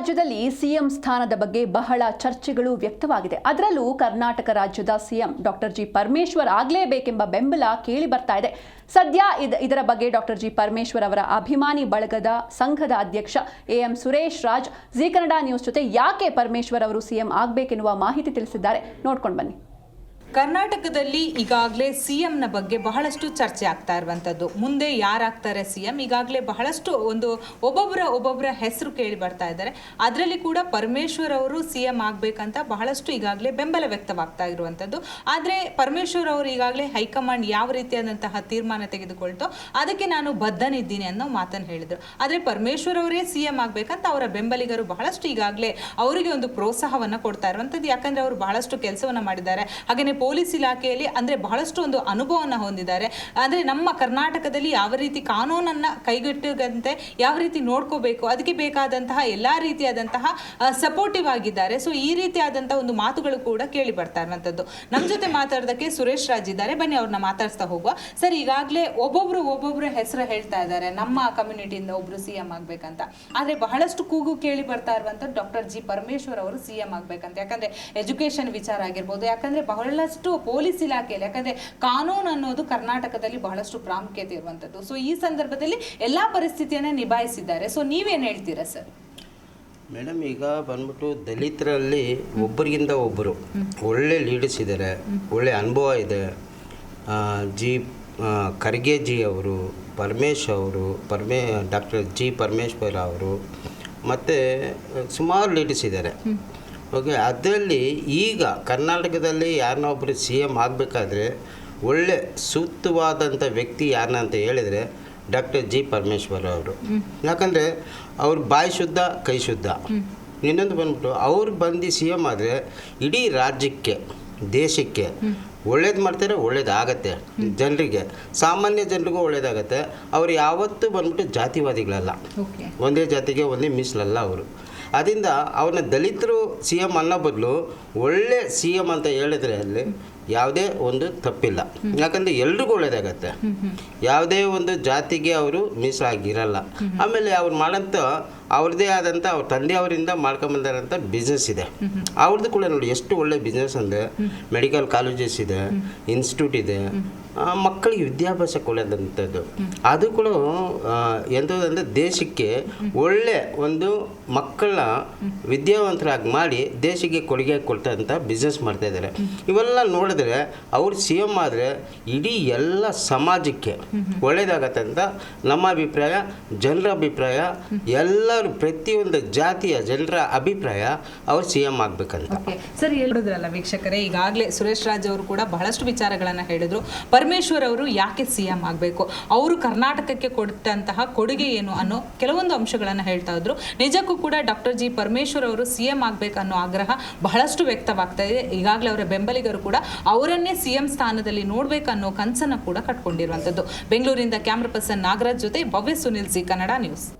ರಾಜ್ಯದಲ್ಲಿ ಸಿಎಂ ಸ್ಥಾನದ ಬಗ್ಗೆ ಬಹಳ ಚರ್ಚೆಗಳು ವ್ಯಕ್ತವಾಗಿದೆ. ಅದರಲ್ಲೂ ಕರ್ನಾಟಕ ರಾಜ್ಯದ ಸಿಎಂ ಡಾಕ್ಟರ್ ಜಿ ಪರಮೇಶ್ವರ್ ಆಗಲೇಬೇಕೆಂಬ ಬೆಂಬಲ ಕೇಳಿ ಬರ್ತಾ ಇದೆ. ಸದ್ಯ ಇದ- ಇದರ ಬಗ್ಗೆ ಡಾಕ್ಟರ್ ಜಿ ಪರಮೇಶ್ವರ್ ಅವರ ಅಭಿಮಾನಿ ಬಳಗದ ಸಂಘದ ಅಧ್ಯಕ್ಷ M Suresh Raj, G Kannada news ಜೊತೆ ಯಾಕೆ ಪರಮೇಶ್ವರ್ ಅವರು ಸಿಎಂ ಆಗಬೇಕೆನ್ನುವ ಮಾಹಿತಿ ತಿಳಿಸಿದ್ದಾರೆ. ನೋಡ್ಕೊಂಡು ಬನ್ನಿ. ಕರ್ನಾಟಕದಲ್ಲಿ ಈಗಾಗಲೇ ಸಿಎಂನ ಬಗ್ಗೆ ಬಹಳಷ್ಟು ಚರ್ಚೆ ಆಗ್ತಾ ಇರುವಂಥದ್ದು ಮುಂದೆ ಯಾರಾಗ್ತಾರೆ ಸಿಎಂ? ಈಗಾಗಲೇ ಬಹಳಷ್ಟು ಒಂದು ಒಬ್ಬೊಬ್ಬರ ಒಬ್ಬೊಬ್ಬರ ಹೆಸರು ಕೇಳಿ ಬರ್ತಾ ಇದ್ದಾರೆ. ಅದರಲ್ಲಿ ಕೂಡ ಪರಮೇಶ್ವರ್ ಅವರು ಸಿಎಂ ಆಗಬೇಕಂತ ಬಹಳಷ್ಟು ಈಗಾಗಲೇ ಬೆಂಬಲ ವ್ಯಕ್ತವಾಗ್ತಾ ಇರುವಂಥದ್ದು ಆದರೆ ಪರಮೇಶ್ವರ್ ಅವರು ಈಗಾಗಲೇ ಹೈಕಮಾಂಡ್ ಯಾವ ರೀತಿಯಾದಂತಹ ತೀರ್ಮಾನ ತೆಗೆದುಕೊಳ್ತೋ ಅದಕ್ಕೆ ನಾನು ಬದ್ಧನಿದ್ದೀನಿ ಅನ್ನೋ ಮಾತನ್ನು ಹೇಳಿದರು. ಆದರೆ ಪರಮೇಶ್ವರ್ ಅವರೇ ಸಿಎಂ ಆಗಬೇಕಂತ ಅವರ ಬೆಂಬಲಿಗರು ಬಹಳಷ್ಟು ಈಗಾಗಲೇ ಅವರಿಗೆ ಒಂದು ಪ್ರೋತ್ಸಾಹವನ್ನು ಕೊಡ್ತಾ ಇರುವಂಥದ್ದು ಯಾಕಂದರೆ ಅವರು ಬಹಳಷ್ಟು ಕೆಲಸವನ್ನು ಮಾಡಿದ್ದಾರೆ. ಹಾಗೆಯೇ ಪೊಲೀಸ್ ಇಲಾಖೆಯಲ್ಲಿ ಅಂದ್ರೆ ಬಹಳಷ್ಟು ಒಂದು ಅನುಭವವನ್ನು ಹೊಂದಿದ್ದಾರೆ. ಅಂದ್ರೆ ನಮ್ಮ ಕರ್ನಾಟಕದಲ್ಲಿ ಯಾವ ರೀತಿ ಕಾನೂನನ್ನ ಕೈಗೆಟ್ಟುವಂತೆ ಯಾವ ರೀತಿ ನೋಡ್ಕೋಬೇಕು, ಅದಕ್ಕೆ ಬೇಕಾದಂತಹ ಎಲ್ಲಾ ರೀತಿಯಾದಂತಹ ಸಪೋರ್ಟಿವ್ ಆಗಿದ್ದಾರೆ. ಸೊ ಈ ರೀತಿಯಾದಂತಹ ಒಂದು ಮಾತುಗಳು ಕೂಡ ಕೇಳಿ ಬರ್ತಾ ಇರುವಂಥದ್ದು ನಮ್ಮ ಜೊತೆ ಮಾತಾಡೋದಕ್ಕೆ ಸುರೇಶ್ ರಾಜ್ ಇದ್ದಾರೆ. ಬನ್ನಿ ಅವ್ರನ್ನ ಮಾತಾಡ್ಸ್ತಾ ಹೋಗುವ. ಸರ್, ಈಗಾಗಲೇ ಒಬ್ಬೊಬ್ರು ಒಬ್ಬೊಬ್ರು ಹೆಸರು ಹೇಳ್ತಾ ಇದ್ದಾರೆ. ನಮ್ಮ ಕಮ್ಯುನಿಟಿಯಿಂದ ಒಬ್ರು ಸಿ ಎಂ ಆಗ್ಬೇಕಂತ. ಆದ್ರೆ ಬಹಳಷ್ಟು ಕೂಗು ಕೇಳಿ ಬರ್ತಾ ಇರುವಂಥದ್ದು ಡಾಕ್ಟರ್ ಜಿ ಪರಮೇಶ್ವರ್ ಅವರು ಸಿ ಎಂ ಆಗ್ಬೇಕಂತ. ಯಾಕಂದ್ರೆ ಎಜುಕೇಶನ್ ವಿಚಾರ ಆಗಿರ್ಬೋದು, ಯಾಕಂದ್ರೆ ಬಹಳಷ್ಟು ಪೊಲೀಸ್ ಇಲಾಖೆಯಲ್ಲಿ ಯಾಕಂದ್ರೆ ಕಾನೂನು ಅನ್ನೋದು ಕರ್ನಾಟಕದಲ್ಲಿ ಬಹಳಷ್ಟು ಪ್ರಾಮುಖ್ಯತೆ ಇರುವಂತದ್ದು. ಸೊ ಈ ಸಂದರ್ಭದಲ್ಲಿ ಎಲ್ಲಾ ಪರಿಸ್ಥಿತಿಯನ್ನ ನಿಭಾಯಿಸಿದ್ದಾರೆ. ಸೊ ನೀವೇನು ಹೇಳ್ತೀರಾ ಸರ್ ಮೇಡಮ್ ಈಗ ಬಂದ್ಬಿಟ್ಟು ದಲಿತರಲ್ಲಿ ಒಬ್ಬರಿಗಿಂತ ಒಬ್ಬರು ಒಳ್ಳೆ ಲೀಡರ್ಸ್ ಇದ್ದಾರೆ ಒಳ್ಳೆ ಅನುಭವ ಇದೆ. ಜಿ ಖರ್ಗೆ ಜಿ ಅವರು ಪರಮೇಶ್ ಅವರು ಪರಮೇ ಡಾಕ್ಟರ್ ಜಿ ಪರಮೇಶ್ವರ ಅವರು ಮತ್ತು ಸುಮಾರು ಲೀಡರ್ಸ್ ಇದ್ದಾರೆ ಓಕೆ ಅದರಲ್ಲಿ ಈಗ ಕರ್ನಾಟಕದಲ್ಲಿ ಯಾರನ್ನ ಒಬ್ಬರು ಸಿ ಎಂ ಆಗಬೇಕಾದ್ರೆ ಒಳ್ಳೆ ಸೂಕ್ತವಾದಂಥ ವ್ಯಕ್ತಿ ಯಾರನ್ನ ಅಂತ ಹೇಳಿದರೆ ಡಾಕ್ಟರ್ ಜಿ ಪರಮೇಶ್ವರ್ ಅವರು. ಯಾಕಂದರೆ ಅವ್ರ ಬಾಯಿ ಶುದ್ಧ ಕೈ ಶುದ್ಧ. ಇನ್ನೊಂದು ಬಂದ್ಬಿಟ್ಟು ಅವ್ರು ಬಂದು ಸಿ ಎಂ ಆದರೆ ಇಡೀ ರಾಜ್ಯಕ್ಕೆ ದೇಶಕ್ಕೆ ಒಳ್ಳೇದು ಮಾಡ್ತಾರೆ ಒಳ್ಳೇದಾಗತ್ತೆ ಜನರಿಗೆ. ಸಾಮಾನ್ಯ ಜನರಿಗೂ ಒಳ್ಳೇದಾಗತ್ತೆ. ಅವ್ರು ಯಾವತ್ತೂ ಬಂದ್ಬಿಟ್ಟು ಜಾತಿವಾದಿಗಳಲ್ಲ. ಒಂದೇ ಜಾತಿಗೆ ಒಂದೇ ಮೀಸಲಲ್ಲ ಅವರು. ಅದರಿಂದ ಅವ್ರನ್ನ ದಲಿತರು ಸಿ ಎಂ ಅನ್ನೋ ಬದಲು ಒಳ್ಳೆ ಸಿ ಎಂ ಅಂತ ಹೇಳಿದರೆ ಅಲ್ಲಿ ಯಾವುದೇ ಒಂದು ತಪ್ಪಿಲ್ಲ. ಯಾಕಂದರೆ ಎಲ್ರಿಗೂ ಒಳ್ಳೇದಾಗತ್ತೆ. ಯಾವುದೇ ಒಂದು ಜಾತಿಗೆ ಅವರು ಮೀಸಲಾಗಿರಲ್ಲ ಆಮೇಲೆ ಅವ್ರು ಮಾಡೋಂಥ ಅವ್ರದ್ದೇ ಆದಂಥ ಅವ್ರ ತಂದೆಯವರಿಂದ ಮಾಡ್ಕೊಂಬಂದಾರಂಥ ಬಿಸ್ನೆಸ್ ಇದೆ. ಅವ್ರದ್ದು ಕೂಡ ನೋಡಿ ಎಷ್ಟು ಒಳ್ಳೆ ಬಿಸ್ನೆಸ್ ಅಂದರೆ ಮೆಡಿಕಲ್ ಕಾಲೇಜಸ್ ಇದೆ ಇನ್ಸ್ಟಿಟ್ಯೂಟ್ ಇದೆ. ಮಕ್ಕಳಿಗೆ ವಿದ್ಯಾಭ್ಯಾಸ ಕೊಡೋದಂಥದ್ದು ಅದು ಕೂಡ ಆ, ಎಂಥದಂದರೆ ದೇಶಕ್ಕೆ ಒಳ್ಳೆ ಒಂದು ಮಕ್ಕಳನ್ನ ವಿದ್ಯಾವಂತರಾಗಿ ಮಾಡಿ ದೇಶಕ್ಕೆ ಕೊಡುಗೆ ಕೊಡ್ತಂಥ ಬಿಸ್ನೆಸ್ ಮಾಡ್ತಾ ಇದ್ದಾರೆ ಇವೆಲ್ಲ ನೋಡಿದ್ರೆ ಅವ್ರು ಸಿ ಎಂ ಆದರೆ ಇಡೀ ಎಲ್ಲ ಸಮಾಜಕ್ಕೆ ಒಳ್ಳೇದಾಗತ್ತೆ ಅಂತ ನಮ್ಮ ಅಭಿಪ್ರಾಯ ಜನರ ಅಭಿಪ್ರಾಯ ಎಲ್ಲರೂ ಪ್ರತಿಯೊಂದು ಜಾತಿಯ ಜನರ ಅಭಿಪ್ರಾಯ ಅವರು ಸಿ ಎಂ ಆಗಬೇಕಂತ. ಸರ್ ಹೇಳಿದ್ರಲ್ಲ ವೀಕ್ಷಕರೇ ಈಗಾಗಲೇ ಸುರೇಶ್ ರಾಜ್ ಅವರು ಕೂಡ ಬಹಳಷ್ಟು ವಿಚಾರಗಳನ್ನು ಹೇಳಿದ್ರು. ಪರಮೇಶ್ವರ್ ಅವರು ಯಾಕೆ ಸಿ ಎಂ ಆಗಬೇಕು? ಅವರು ಕರ್ನಾಟಕಕ್ಕೆ ಕೊಟ್ಟಂತಹ ಕೊಡುಗೆ ಏನು ಅನ್ನೋ ಕೆಲವೊಂದು ಅಂಶಗಳನ್ನು ಹೇಳ್ತಾ ಇದ್ರು. ನಿಜಕ್ಕೂ ಕೂಡ ಡಾಕ್ಟರ್ ಜಿ ಪರಮೇಶ್ವರ್ ಅವರು ಸಿ ಎಂ ಅನ್ನೋ ಆಗ್ರಹ ಬಹಳಷ್ಟು ವ್ಯಕ್ತವಾಗ್ತಾ ಇದೆ. ಈಗಾಗಲೇ ಅವರ ಬೆಂಬಲಿಗರು ಕೂಡ ಅವರನ್ನೇ ಸಿ ಎಂ ಸ್ಥಾನದಲ್ಲಿ ನೋಡಬೇಕನ್ನೋ ಕನಸನ್ನು ಕೂಡ ಕಟ್ಕೊಂಡಿರುವಂಥದ್ದು. ಬೆಂಗಳೂರಿಂದ ಕ್ಯಾಮ್ರಾ ಪರ್ಸನ್ ನಾಗರಾಜ್ ಜೊತೆ ಭವ್ಯ ಸುನಿಲ್ ಸಿ ಕನ್ನಡ ನ್ಯೂಸ್.